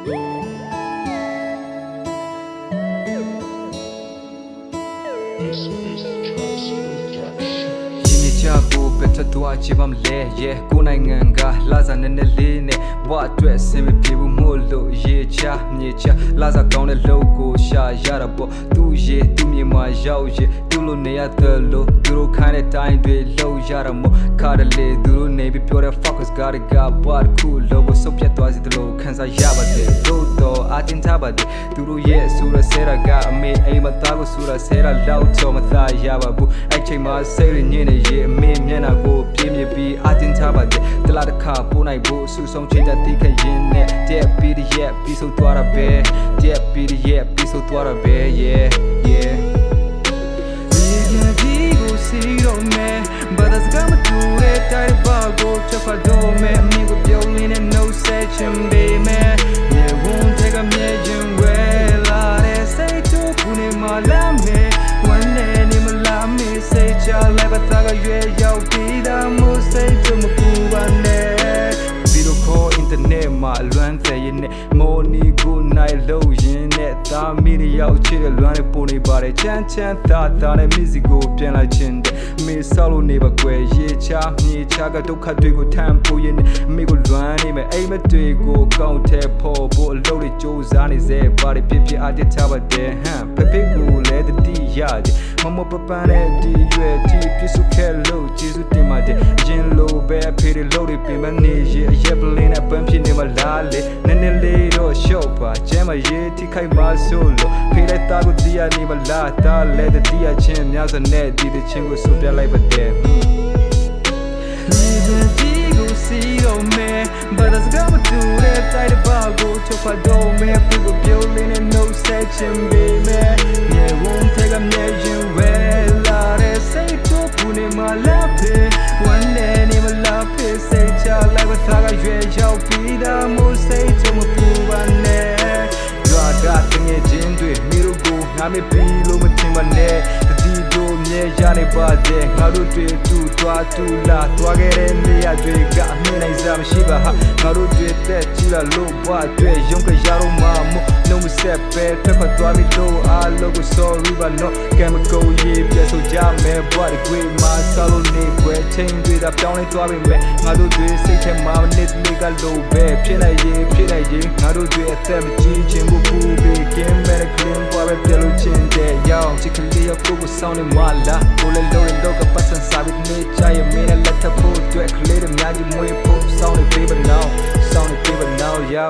ချကိုပဲထသွားချေပါမလဲ yeah ကိုနိုင်ငံကလာစားနဲ့နဲ့လေးနဲ့ဘွားအတွက်ဆင်မပြေဘူးမို့လို့ရေချမြေချလာစားကောင်းတဲ့လုပ်ကို ရှာရတာပေါ့သူရေသူမြေမှာရောက်ရေသူ့လိုနေရတယ်လို့သူတို့ခိုင်းတဲ့တိုင်းတွေလှုပ်ရတာမို့ခါတလေသူတို့နေပြီးပြောတဲ့ focus got it got what cool လို့ကိုစုပ်ပြတ်သွားစီတယ်လို့ခံစားရပါတယ် တို့တော့အတင်ထားပါတယ်သူတို့ရဲ့ဆူရဆဲတာကအမေအိမ်မသားကိုဆူရဆဲတာလောက်တော့မသားရပါဘူးအဲ့ချိန်မှာစိတ်ရညစ်နေရေအမေမျက်နှာကိုပြင်းပြပြီးအတင်ထားပါတယ်တလားတစ်ခါပို့နိုင်ဖို့ဆူဆုံးချိန်တတိခရင်နဲ့တဲ့ပြီးတဲ့ရဲ့ပြီးဆုံးသွားတာပဲတဲ့ပြီးတဲ့ရဲ့ပြီးဆုံးသွားတာပဲ yeah yeah ရေဒီကိုစီတော့မယ်ဘာသာစကားမတူတဲ့တိုက်ပါကိုချက်ဖတ်တော့မယ်အ တာနက်မှာအလွမ်းသေးရင်နဲ့မော်နီကိုနိုင်လို့ရင်နဲ့သားမီးရောက်ချစ်တဲ့လွမ်းနဲ့ပုံနေပါတယ်ချမ်းချမ်းသာသာနဲ့ music ကိုပြန်လာခြင်းတဲ့မေဆောက်လို့နေပါကွယ်ရေချမြေချကဒုက္ခတွေကိုထမ်းဖို့ရင်နဲ့အမေကိုလွမ်းနေမယ်အိမ်မတွေကိုကောင်းတဲ့ဖို့ဖို့အလုပ်တွေစူးစမ်းနေစေပါတယ်ပြပြအတတ်ချပါတဲ့ဟမ်ဖဖေကိုလည်းတတိရတယ်မမပပန်းနဲ့ဒီရွယ်တီပြစုခဲ့လို့ကျေးဇူးတင်ပါတယ်ရင်လိုပဲဖေးတွေလို့တွေပြင်မနေရအရက်ပလင်းနဲ့ပ န်းဖြစ်နေမလားလေနည်းနည်းလေးတော့ရှော့ပါကျမ်းမရေးထိခိုက်ပါဆိုလို့ဖေးလိုက်တာကိုတရားနေမလားတားလဲတတရားချင်းများစနဲ့ဒီတချင်းကိုစုပြလိုက်ပါတဲ့ Liberty ကိုစီတော့မယ်ဘာသာစကားမတူတဲ့တိုက်တဲ့ဘာကိုချုပ်ဖတ်တော့မယ်ပြီးကိုပြောလင်းတဲ့ no section baby မြေဝန်ထက်ကမြေရင်ဝဲလာတဲ့စိတ်တို့ဘူးနေမလာဖေ one day နေမလာဖေစိတ်ချလိုက်ပါ သားကရွယ်ရောက်ပြီးသားမို့စိတ်ချုံမပူပါနဲ့ရွာကတငယ်ချင်းတွေမိတို့ကိုငါမပြီးလို့မထင်ပါနဲ့တတိတို့မြဲရနေပါတဲ့ငါတို့တွေတူသွားတူလာသွားခဲ့တဲ့နေရာတွေကမြင်နိုင်စားမရှိပါဟာငါတို့တွေတက်ကြည့်လာလို့ဘွားတွေရုံးကရတော့မှမို့ လုံးမဆက်ပဲဖက်ဖက်သွားပြီးလို့အားလုံးကို sorry but no chemical ရေးပြဆိုကြမယ်ဘွားတွေမှာဆောလို့နေပွဲချင်းတွေတာပြောင်းလဲသွားပြီမဲ့ငါတို့တွေစိတ်ထဲမှာနေနေကလို့ပဲဖြစ်နိုင်ရေးဖြစ်နိုင်ရေးငါတို့တွေအသက်မကြီးခြင်းဘူးဘူးဘေးကင်းမဲ့ကလင်းပွားပဲပြလို့ချင်းတဲ့ရောင်ချစ်ကလေးကိုကိုဆောင်းနေမလားကိုလည်းလို့တော့ကပတ်စံစားပြီးနေချရဲ့မင်းနဲ့လက်ထပ်ဖို့အတွက်ကလေးတွေများကြီးမွေးဖို့ဆောင်းနေ baby now ဆောင်းနေ baby now yo